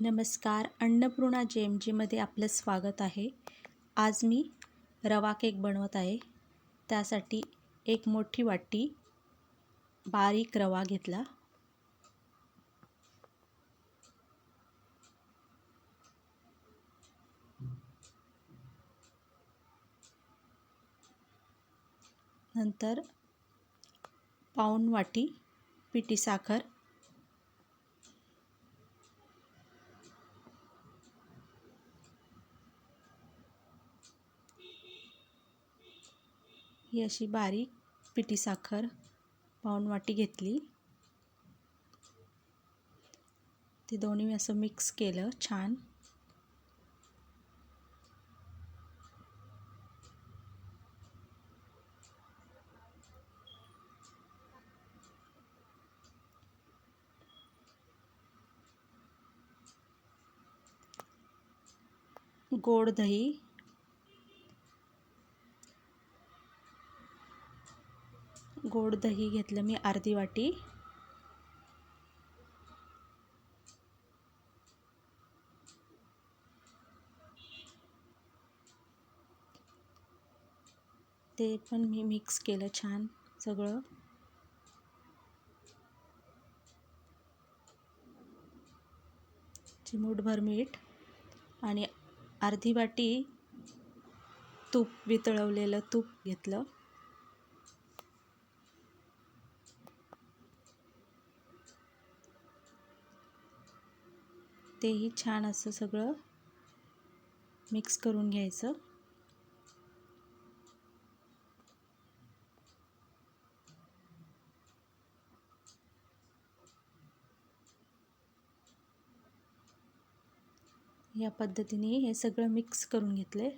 नमस्कार अन्नपूर्णा जे एम जीमध्ये आपलं स्वागत आहे. आज मी रवा केक बनवत आहे. त्यासाठी एक मोठी वाटी बारीक रवा घेतला. नंतर पाऊण वाटी पिठी साखर ही अशी बारीक पिठी साखर पाऊण वाटी घेतली. ते दोन्ही असं मिक्स केलं छान. गोड दही गोड दही घेतलं मी अर्धी वाटी. ते पण मी मिक्स केलं छान सगळं. चिमूटभर मीठ आणि अर्धी वाटी तूप वितळवलेलं तूप घेतलं. तेही छान असं सगळं मिक्स करून घ्यायचं. या पद्धतीने हे सगळं मिक्स करून घेतले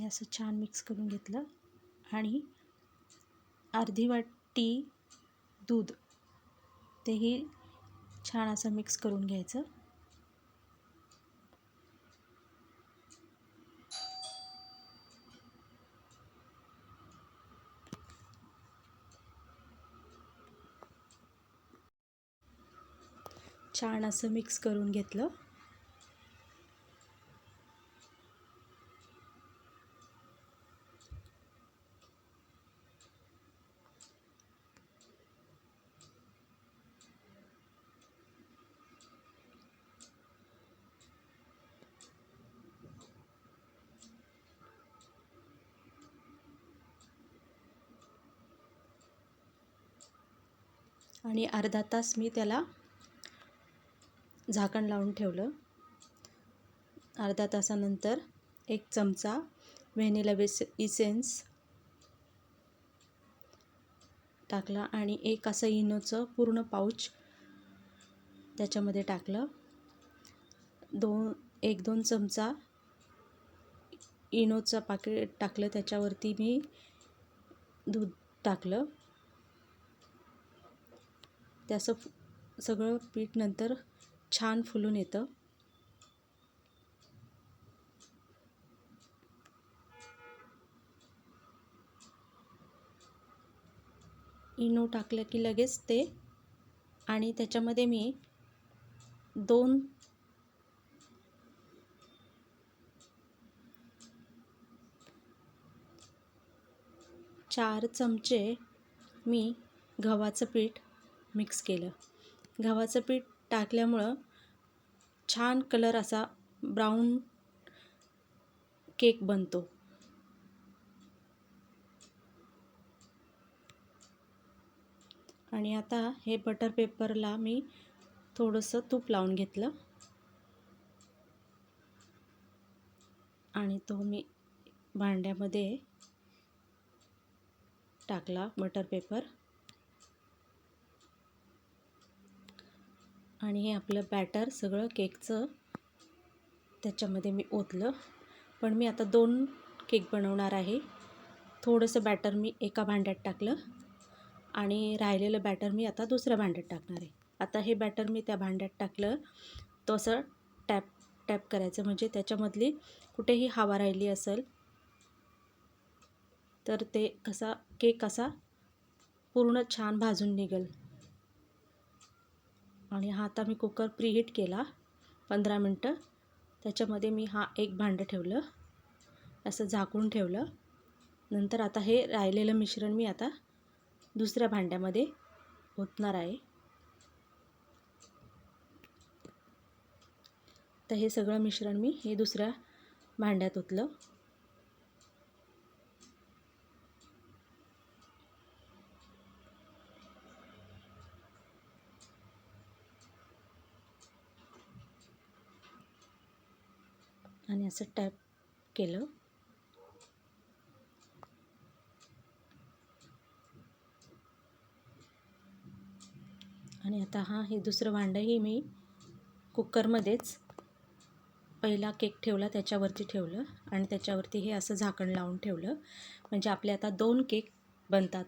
हे असं छान मिक्स करून घेतलं. आणि अर्धी वाटी दूध तेही छान असं मिक्स करून घ्यायचं. छान असं मिक्स करून घेतलं. आणि अर्धा तास मी त्याला झाकण लावून ठेवलं. अर्धा तासानंतर एक चमचा व्हॅनिला बेस इसेन्स टाकला आणि एक असं इनोचं पूर्ण पाऊच त्याच्यामध्ये टाकलं. दोन एक दोन चमचा इनोचं पाकिट टाकलं त्याच्यावरती मी दूध टाकलं. त्याचं सगळं पीठ नंतर छान फुलून येतं. इनो टाकलं की लगेच ते आणि त्याच्यामध्ये मी दोन चार चमचे मी गव्हाचं पीठ मिक्स केलं. गव्हाचं पीठ टाकल्यामुळं छान कलर असा ब्राऊन केक बनतो. आणि आता हे बटर पेपरला मी थोडंसं तूप लावून घेतलं. आणि तो मी भांड्यामध्ये टाकला बटर पेपर. आणि हे आपलं बॅटर सगळं केकचं. त्याच्यामध्ये मी ओतलं. पण मी आता दोन केक बनवणार आहे. थोडंसं बॅटर मी एका भांड्यात टाकलं. आणि राहिलेलं बॅटर मी आता दुसऱ्या भांड्यात टाकणार आहे. आता हे बॅटर मी त्या भांड्यात टाकलं. तो असं टॅप टॅप करायचं म्हणजे त्याच्यामधली कुठेही हवा राहिली असेल तर ते कसा केक असा पूर्ण छान भाजून निघेल. आणि हा आता मी कुकर प्रीहीट केला पंधरा मिनटं. त्याच्यामध्ये मी हा एक भांडं ठेवलं. असं झाकून ठेवलं. नंतर आता हे राहिलेलं मिश्रण मी आता दुसऱ्या भांड्यामध्ये ओतणार आहे. तर हे सगळं मिश्रण मी हे दुसऱ्या भांड्यात ओतलं. आणि असं टॅप केलं. आणि आता हा हे दुसरं भांडंही मी कुकरमध्येच पहिला केक ठेवला त्याच्यावरती ठेवलं आणि त्याच्यावरती हे असं झाकण लावून ठेवलं. म्हणजे आपले आता दोन केक बनतात.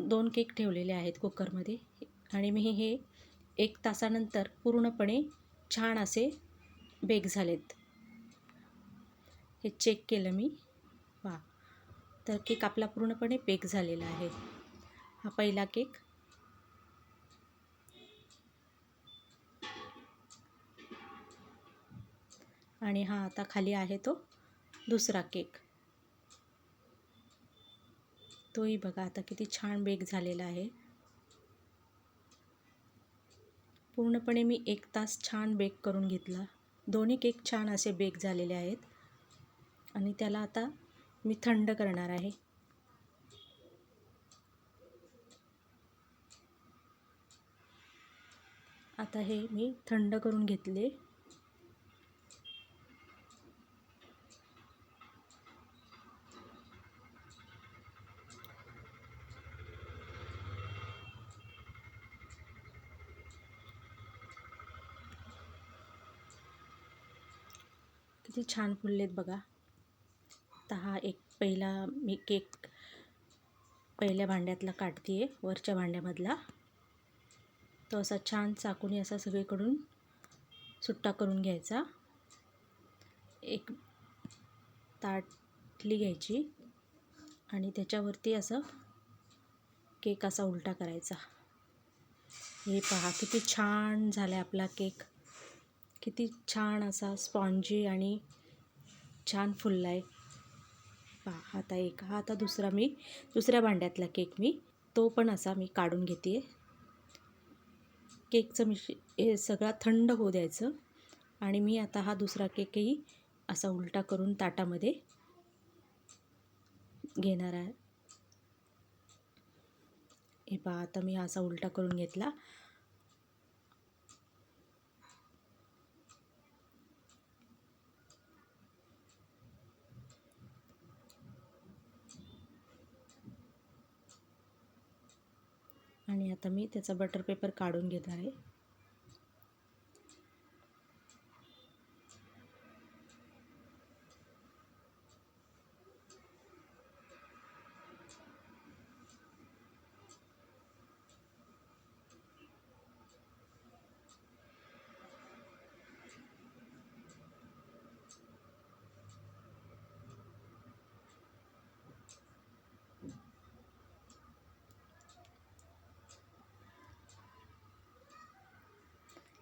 दोन केक ठेवलेले आहेत कुकरमध्ये आणि मी हे एक तासानंतर पूर्णपणे छान असे बेक झालेत. हे चेक केलं मी. वा. तर केक आपला पूर्णपणे बेक झालेला आहे. हा पहिला केक आणि हा आता खाली आहे तो दुसरा केक तोही बघा आता किती छान बेक झालेला आहे. पूर्णपणे मी एक तास छान बेक करून घेतला. दोन्ही केक छान असे बेक झालेले आहेत. आणि त्याला आता मी थंड करणार आहे. आता हे मी थंड करून घेतले किती छान फुललेत बघा. आता हा एक पहिला मी केक पहिल्या भांड्यातला काढते आहे वरच्या भांड्यामधला. तो असा छान चाकून असा सगळीकडून सुट्टा करून घ्यायचा. एक ताटली घ्यायची आणि त्याच्यावरती असं केक असा उलटा करायचा. हे पहा किती छान झाला आहे आपला केक. किती छान असा स्पॉन्जी आणि छान फुलला आहे. पहा आता एक हा आता दुसरा मी दुसऱ्या भांड्यातला केक मी. तो पण असा मी काढून घेते केकचं मिश हे सगळा थंड होऊ द्यायचं. आणि मी आता हा दुसरा केकही असा उलटा करून ताटामध्ये घेणार आहे. हे पहा आता मी असा उलटा करून घेतला. आणि आता मी त्याचा बटर पेपर काढून घेत आहे.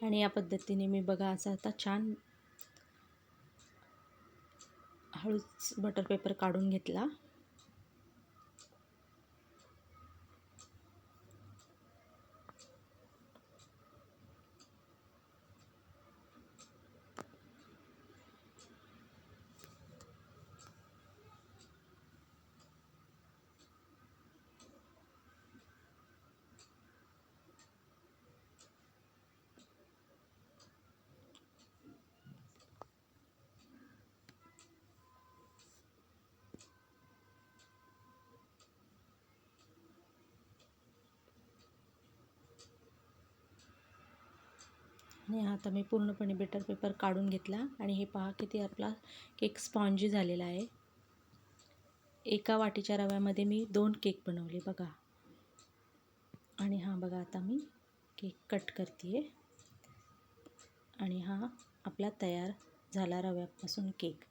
आणि या पद्धतीने मी बघा असं आता छान हळूच बटर पेपर काढून घेतला. आणि हा आता मी पूर्णपणे बेटर पेपर काढून घेतला आणि हे पहा किती आपला केक स्पॉन्जी झालेला आहे. एका वाटीच्या रव्यामध्ये मी दोन केक बनवले बघा. आणि हा बघा आता मी केक कट करते आहे आणि हा आपला तयार झाला रव्यापासून केक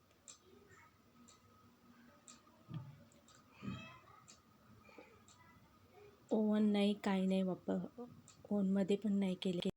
ओवन नाही काही नाही वापर ओवनमध्ये पण नाही केले.